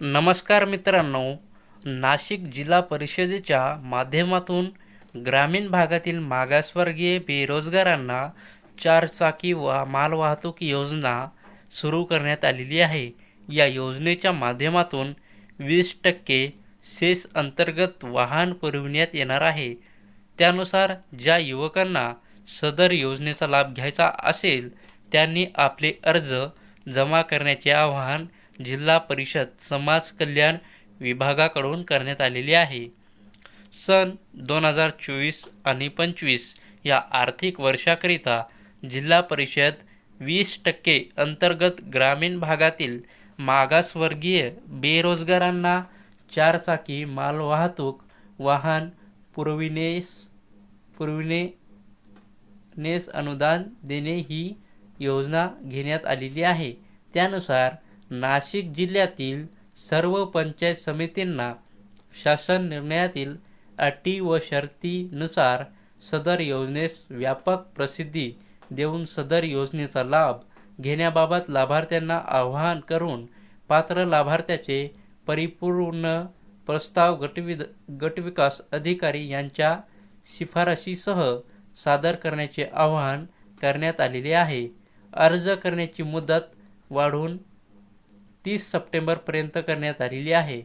नमस्कार मित्रांनो नाशिक जिल्हा परिषदेच्या माध्यमातून ग्रामीण भागातील मागासवर्गीय बेरोजगारांना चारचाकी वा मालवाहतूक योजना सुरू करण्यात आलेली आहे. या योजनेच्या माध्यमातून वीस टक्के सेस अंतर्गत वाहन पुरविण्यात येणार आहे. त्यानुसार ज्या युवकांना सदर योजनेचा लाभ घ्यायचा असेल त्यांनी आपले अर्ज जमा करण्याचे आवाहन जिल्हा परिषद समाज कल्याण विभागाकडून करण्यात आलेली आहे. सन दोन हजार चोवीस आणि पंचवीस या आर्थिक वर्षाकरिता जिल्हा परिषद वीस टक्के अंतर्गत ग्रामीण भागातील मागासवर्गीय बेरोजगारांना चारचाकी मालवाहतूक वाहन पुरविणेस पुरविणे नेस अनुदान देणे ही योजना घेण्यात आलेली आहे. त्यानुसार नाशिक जिल्ह्यातील सर्व पंचायत समितींना शासन निर्णयातील अटी व शर्तीनुसार सदर योजनेस व्यापक प्रसिद्धी देऊन सदर योजनेचा लाभ घेण्याबाबत लाभार्थ्यांना आवाहन करून पात्र लाभार्थ्याचे परिपूर्ण प्रस्ताव गटविद गटविकास अधिकारी यांच्या शिफारशीसह सादर करण्याचे आवाहन करण्यात आलेले आहे. अर्ज करण्याची मुदत वाढवून तीस सप्टेंबरपर्यंत करण्यात आलेली आहे.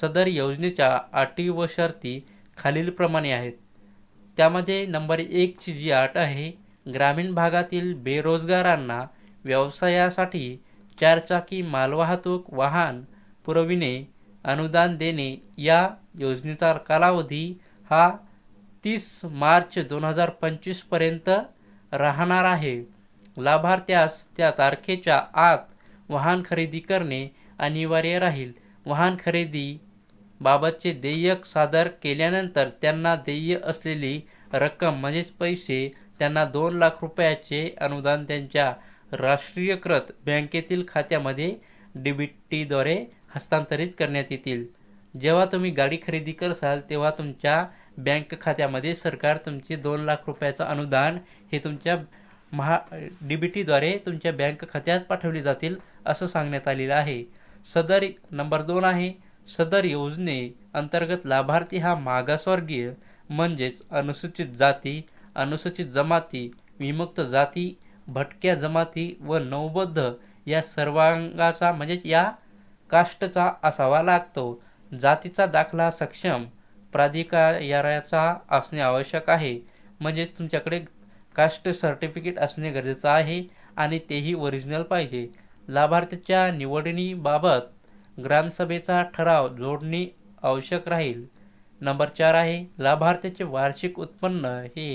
सदर योजनेच्या अटी व शर्ती खालीलप्रमाणे आहेत. त्यामध्ये नंबर एकची जी अट आहे ग्रामीण भागातील बेरोजगारांना व्यवसायासाठी चारचाकी मालवाहतूक वाहन पुरविणे अनुदान देणे या योजनेचा कालावधी हा तीस मार्च दोन हजार पंचवीसपर्यंत राहणार आहे. लाभार्थ्यास त्या तारखेच्या आत वाहन खरेदी करणे अनिवार्य राहील. वाहन खरेदी बाबतचे देयक सादर केल्यानंतर त्यांना देय असलेली रक्कम म्हणजेच पैसे त्यांना दोन लाख रुपयाचे अनुदान त्यांच्या राष्ट्रीयकृत बँकेतील खात्यामध्ये डी बी टीद्वारे हस्तांतरित करण्यात येतील. जेव्हा तुम्ही गाडी खरेदी करसाल तेव्हा तुमच्या बँक खात्यामध्ये सरकार तुमचे दोन लाख रुपयाचं अनुदान हे तुमच्या महा डी बी टीद्वारे तुमच्या बँक खात्यात पाठवली जातील असं सांगण्यात आलेलं आहे. सदर नंबर दोन आहे. सदर योजने अंतर्गत लाभार्थी हा मागासवर्गीय म्हणजेच अनुसूचित जाती अनुसूचित जमाती विमुक्त जाती भटक्या जमाती व नवबद्ध या सर्वांगाचा म्हणजेच या काष्टचा असावा लागतो. जातीचा दाखला सक्षम प्राधिकाराचा असणे आवश्यक आहे. म्हणजेच तुमच्याकडे कास्ट सर्टिफिकेट असणे गरजेचं आहे आणि तेही ओरिजिनल पाहिजे. लाभार्थीच्या निवडणीबाबत ग्रामसभेचा ठराव जोडणी आवश्यक राहील. नंबर चार आहे लाभार्थ्याचे वार्षिक उत्पन्न हे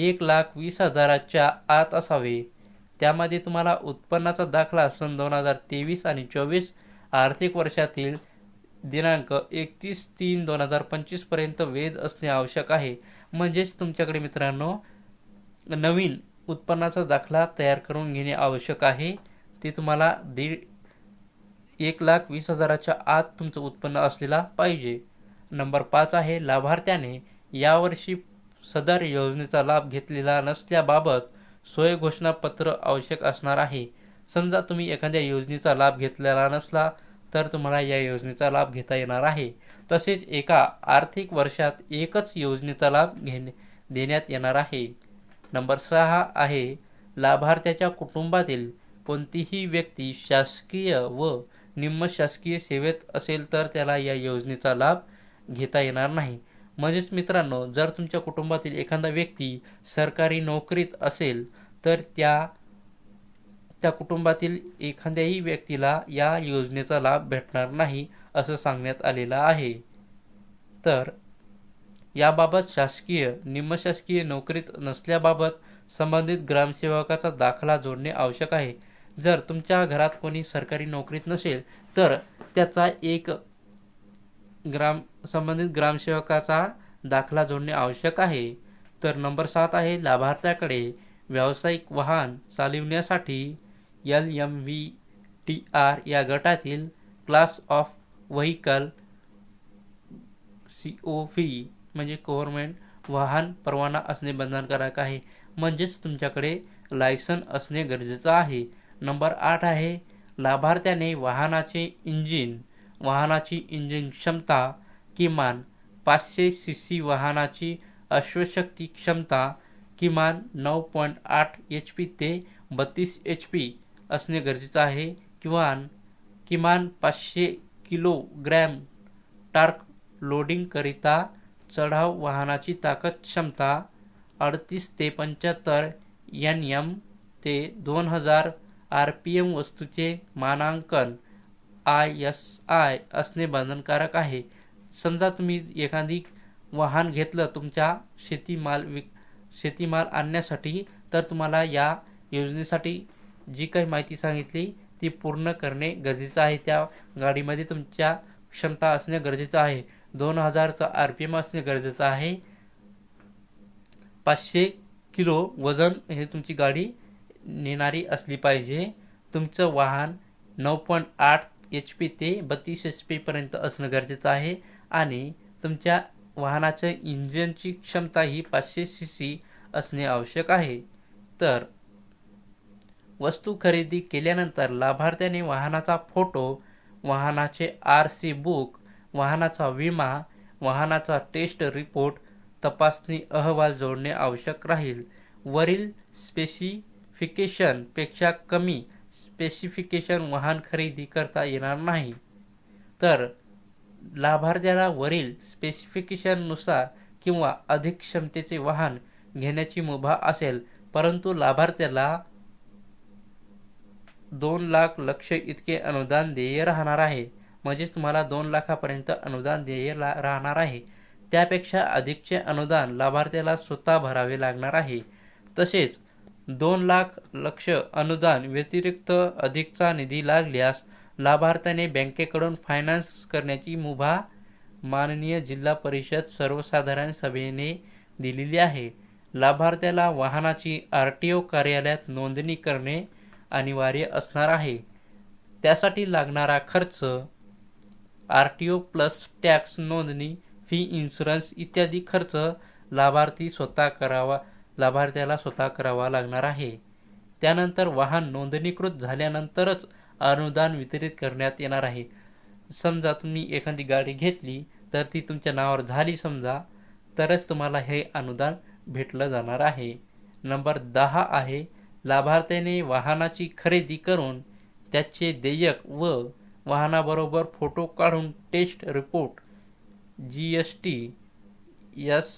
एक लाख वीस हजाराच्या आत असावे. त्यामध्ये तुम्हाला उत्पन्नाचा दाखला सन दोन हजार तेवीस आणि चोवीस आर्थिक वर्षातील दिनांक एकतीस तीन दोन हजार पंचवीसपर्यंत वेद असणे आवश्यक आहे. म्हणजेच तुमच्याकडे मित्रांनो नवीन उत्पन्नाचा दाखला तयार करून घेणे आवश्यक आहे. ते तुम्हाला दीड एक लाख वीस हजाराच्या आत तुमचं उत्पन्न असलेला पाहिजे. नंबर पाच आहे लाभार्थ्याने यावर्षी सदर योजनेचा लाभ घेतलेला नसल्याबाबत सोय घोषणापत्र आवश्यक असणार आहे. समजा तुम्ही एखाद्या योजनेचा लाभ घेतलेला नसला तर तुम्हाला या योजनेचा लाभ घेता येणार आहे. तसेच एका आर्थिक वर्षात एकच योजनेचा लाभ घेणे देण्यात येणार आहे. नंबर सहा आहे लाभार्थ्याच्या कुटुंबातील कोणतीही व्यक्ती शासकीय व निमशासकीय सेवेत असेल तर त्याला या योजनेचा लाभ घेता येणार नाही. म्हणजेच मित्रांनो जर तुमच्या कुटुंबातील एखादा व्यक्ती सरकारी नोकरीत असेल तर त्या त्या कुटुंबातील एखाद्याही व्यक्तीला या योजनेचा लाभ भेटणार नाही असं सांगण्यात आलेलं आहे. तर याबाबत शासकीय निमशासकीय नोकरीत नसल्याबाबत संबंधित ग्रामसेवकाचा दाखला जोडणे आवश्यक आहे. जर तुमच्या घरात कोणी सरकारी नोकरीत नसेल तर त्याचा एक ग्राम संबंधित ग्रामसेवकाचा दाखला जोडणे आवश्यक आहे. तर नंबर सात आहे लाभार्थ्याकडे व्यावसायिक वाहन चालविण्यासाठी L M V T R या गटातील class of vehicle C O V म्हणजे गव्हर्मेंट वाहन परवाना असणे बंधनकारक आहे. म्हणजेच तुमच्याकडे लायसन असणे गरजेचं आहे. नंबर आठ आहे लाभार्थ्याने वाहनाचे इंजिन वाहनाची इंजिन क्षमता किमान पाचशे सी सी वाहनाची अश्वशक्ती क्षमता किमान नऊ पॉईंट आठ एच पी ते बत्तीस एच पी असणे गरजेचं आहे. किंवा किमान पाचशे किलोग्रॅम टार्क लोडिंगकरिता चढाव वाहनाची ताकद क्षमता अडतीस ते पंच्याहत्तर एन एम ते दोन हजार आर पी एम वस्तूचे मानांकन आय एस आय असणे बंधनकारक आहे. समजा तुम्ही एखादी वाहन घेतलं तुमच्या शेतीमाल विक शेतीमाल आणण्यासाठी तर तुम्हाला या योजनेसाठी जी काही माहिती सांगितली ती पूर्ण करणे गरजेचं आहे. त्या गाडीमध्ये तुमच्या क्षमता असणे गरजेचं आहे. दोन हजारचं आर पी एम असणे गरजेचं आहे. पाचशे किलो वजन हे तुमची गाडी नेणारी असली पाहिजे. तुमचं वाहन नऊ पॉईंट आठ एच पी ते बत्तीस एच पीपर्यंत असणं गरजेचं आहे. आणि तुमच्या वाहनाच्या इंजिनची क्षमता ही पाचशे सी सी असणे आवश्यक आहे. तर वस्तू खरेदी केल्यानंतर लाभार्थ्याने वाहनाचा फोटो वाहनाचे आर सी बुक वाहनाचा विमा वाहनाचा टेस्ट रिपोर्ट तपासणी अहवाल जोडणे आवश्यक राहील. वरील स्पेसिफिकेशनपेक्षा कमी स्पेसिफिकेशन वाहन खरेदी करता येणार नाही. तर लाभार्थ्याला वरील स्पेसिफिकेशननुसार किंवा अधिक क्षमतेचे वाहन घेण्याची मुभा असेल परंतु लाभार्थ्याला दोन लाख लक्ष इतके अनुदान देय राहणार आहे. म्हणजेच तुम्हाला दोन लाखापर्यंत अनुदान देय ला राहणार आहे. त्यापेक्षा अधिकचे अनुदान लाभार्थ्याला स्वतः भरावे लागणार आहे. तसेच दोन लाख लक्ष अनुदान व्यतिरिक्त अधिकचा निधी लागल्यास लाभार्थ्याने बँकेकडून फायनान्स करण्याची मुभा माननीय जिल्हा परिषद सर्वसाधारण सभेने दिलेली आहे. लाभार्थ्याला वाहनाची आर टी ओ कार्यालयात नोंदणी करणे अनिवार्य असणार आहे. त्यासाठी लागणारा खर्च R T O plus tax नोंदणी फी इन्शुरन्स इत्यादी खर्च लाभार्थी स्वतः करावा लाभार्थ्याला स्वतः करावा लागणार आहे. त्यानंतर वाहन नोंदणीकृत झाल्यानंतरच अनुदान वितरित करण्यात येणार आहे. समजा तुम्ही एखादी गाडी घेतली तर ती तुमच्या नावावर झाली समजा तरच तुम्हाला हे अनुदान भेटलं जाणार आहे. नंबर दहा आहे लाभार्थ्याने वाहनाची खरेदी करून त्याचे देयक व वाहनाबरोबर फोटो काढून test report G S T S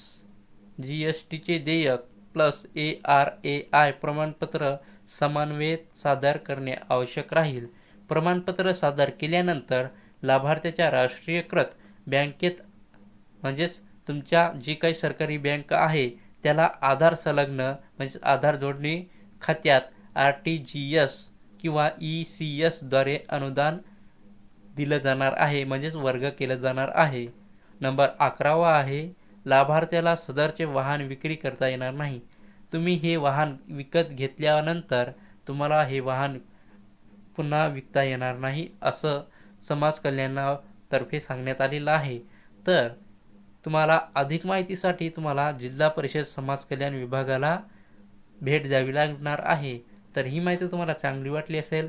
G S टीचे देयक plus A R A I प्रमाणपत्र समन्वयत सादर करणे आवश्यक राहील. प्रमाणपत्र सादर केल्यानंतर लाभार्थ्याच्या राष्ट्रीयकृत बँकेत म्हणजेच तुमच्या जी काही सरकारी बँक आहे त्याला आधार संलग्न म्हणजेच आधार जोडणी खात्यात आर टी जी एस किंवा ई सी एसद्वारे अनुदान दिलं जाणार आहे म्हणजेच वर्ग केलं जाणार आहे. नंबर अकरावा आहे लाभार्थ्याला सदरचे वाहन विक्री करता येणार नाही. तुम्ही हे वाहन विकत घेतल्यानंतर तुम्हाला हे वाहन पुन्हा विकता येणार नाही असं समाज कल्याणातर्फे सांगण्यात आलेलं आहे. तर तुम्हाला अधिक माहितीसाठी तुम्हाला जिल्हा परिषद समाज कल्याण विभागाला भेट द्यावी लागणार आहे. तर ही माहिती तुम्हाला चांगली वाटली असेल